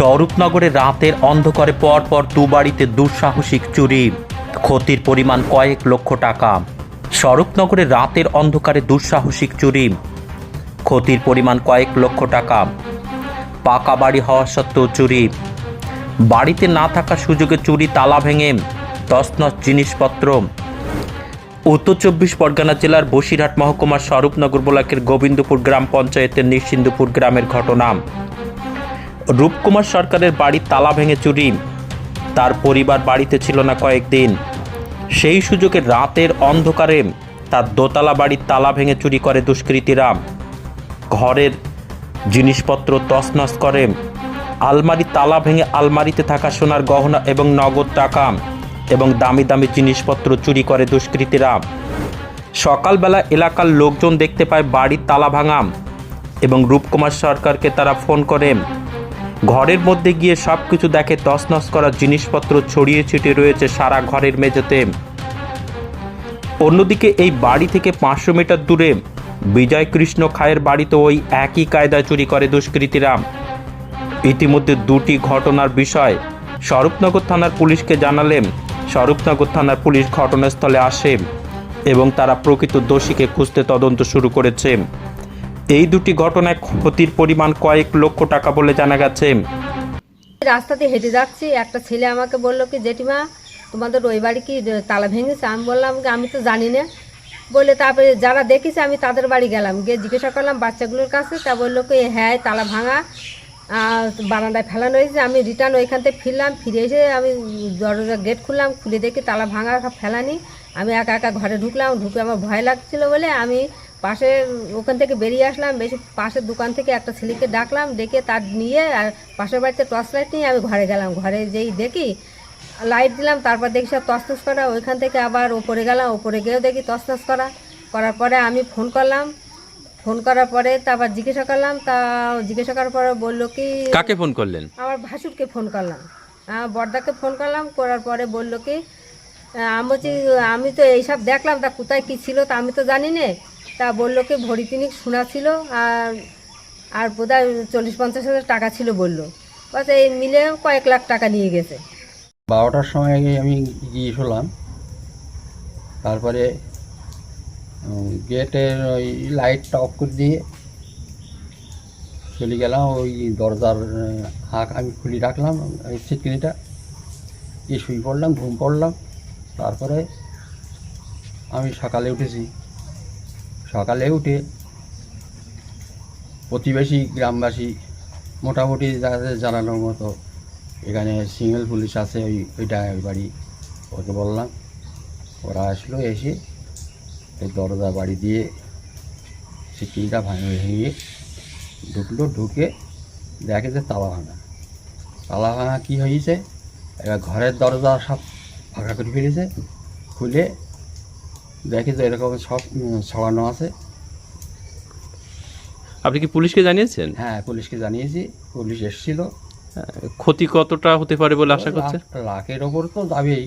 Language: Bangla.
স্বরূপনগরে রাতের অন্ধকারে পর পর দু বাড়িতে দুঃসাহসিক চুরি। ক্ষতির পরিমাণ কয়েক লক্ষ টাকা। স্বরূপনগরে রাতের অন্ধকারে দুঃসাহসিক চুরি। ক্ষতির পরিমাণ কয়েক লক্ষ টাকা। পাকা বাড়ি হওয়া সত্ত্বেও চুরি। বাড়িতে না থাকার সুযোগে চুরি তালা ভেঙে তছনছ জিনিসপত্র। উত্তর চব্বিশ পরগনা জেলার বসিরহাট মহকুমার স্বরূপনগর ব্লকের গোবিন্দপুর গ্রাম পঞ্চায়েতের নিশ্চিন্দপুর গ্রামের ঘটনা। রূপকুমার সরকারের বাড়ির তালা ভেঙে চুরি। তার পরিবার বাড়িতে ছিল না কয়েকদিন। সেই সুযোগে রাতের অন্ধকারে তার দোতলা বাড়ির তালা ভেঙে চুরি করে দুষ্কৃতীরা। ঘরের জিনিসপত্র তছনছ করে। আলমারি তালা ভেঙে আলমারিতে থাকা সোনার গহনা এবং নগদ টাকা এবং দামি দামি জিনিসপত্র চুরি করে দুষ্কৃতীরা। সকালবেলা এলাকার লোকজন দেখতে পায় বাড়ির তালা ভাঙা এবং রূপকুমার সরকারকে তারা ফোন করে। ঘরের মধ্যে গিয়ে সব কিছু দেখে তছনছ করা জিনিসপত্র ছড়িয়ে ছিটিয়ে রয়েছে সারা ঘরের মেঝেতে। অন্যদিকে এই বাড়ি থেকে পাঁচশো মিটার দূরে বিজয় কৃষ্ণ খায়ের বাড়িতে ওই একই কায়দায় চুরি করে দুষ্কৃতীরা। ইতিমধ্যে দুটি ঘটনার বিষয় স্বরূপনগর থানার পুলিশকে জানালেন স্বরূপনগর থানার পুলিশ ঘটনাস্থলে আসে এবং তারা প্রকৃত দোষীকে খুঁজতে তদন্ত শুরু করেছে। এই দুটি ঘটনায় ক্ষতির পরিমাণ কয়েক লক্ষ টাকা বলে জানা গেছে। রাস্তাতে হেঁটে যাচ্ছি, একটা ছেলে আমাকে বলল কি, জেঠিমা, তোমাদের ওই বাড়ি কি তালা ভেঙেছে? আমি বললাম, আমি তো জানি না। বলে, তারপরে যারা দেখেছে, আমি তাদের বাড়ি গেলাম। গিয়ে জিজ্ঞাসা করলাম বাচ্চাগুলোর কাছে, তা বলল কি হ্যাঁ তালা ভাঙা বারান্দায় ফেলানো হয়েছে। আমি রিটার্ন ওইখান থেকে ফিরলাম, ফিরে এসে আমি দরজা গেট খুললাম, খুলে দেখি তালা ভাঙা ফেলানি। আমি একা একা ঘরে ঢুকলাম, ঢুকে আমার ভয় লাগছিল বলে আমি পাশে ওখান থেকে বেরিয়ে আসলাম বেশি পাশের দোকান থেকে একটা ছেলেকে ডাকলাম ডেকে তার নিয়ে আর পাশের বাড়িতে টর্চ লাইট নিয়ে আমি ঘরে গেলাম। ঘরে যেই দেখি লাইট দিলাম তারপর দেখি সব তসতস করা। ওইখান থেকে আবার ওপরে গেলাম ওপরে গিয়েও দেখি তসতস করা। করার পরে আমি ফোন করলাম। ফোন করার পরে তারপর জিজ্ঞাসা করলাম তা জিজ্ঞাসা করার পরে বলল কি কাকে ফোন করলেন? আমার ভাসুরকে ফোন করলাম। বর্দাকে ফোন করলাম করার পরে বলল কি আমি আমি তো এইসব দেখলাম তা কোথায় কী ছিল তা আমি তো জানি না। তা বলল কি, ভরি তিনিক শোনা ছিল আর আর বোধহয় চল্লিশ পঞ্চাশ হাজার টাকা ছিল বলল। বাস এই মিলে কয়েক লাখ টাকা নিয়ে গেছে। বারোটার সময় আগে আমি গিয়ে শুলাম তারপরে গেটের ওই লাইটটা অফ করে দিয়ে চলে গেলাম, ওই দরজার হাঁক আমি খুলে রাখলাম, ওই ছিটকিনিটা এই শুয়ে পড়লাম, ঘুম পড়লাম, তারপরে আমি সকালে উঠেছি। সকালে উঠে প্রতিবেশী গ্রামবাসী মোটামুটি যাদের জানানোর মতো এখানে সিঙ্গেল পুলিশ আছে ওই ওইটা ওই বাড়ি ওকে বললাম। ওরা আসলো, এসে এই দরজা বাড়ি দিয়ে সিকিটা ভাঙে ভেঙে ঢুকলো, ঢুকে দেখে যে তালা ভাঙা তালা ভাঙা কী হয়েছে? এবার ঘরের দরজা সব ফাঁকা করে ফেলেছে, খুলে দেখে যে এরকম সব ছড়ানো আছে। আপনি কি পুলিশকে জানিয়েছেন? হ্যাঁ পুলিশকে জানিয়েছি পুলিশ এসেছিল। ক্ষতি কতটা হতে পারে বলে আশা করছেন? লাখের ওপর তো যাবেই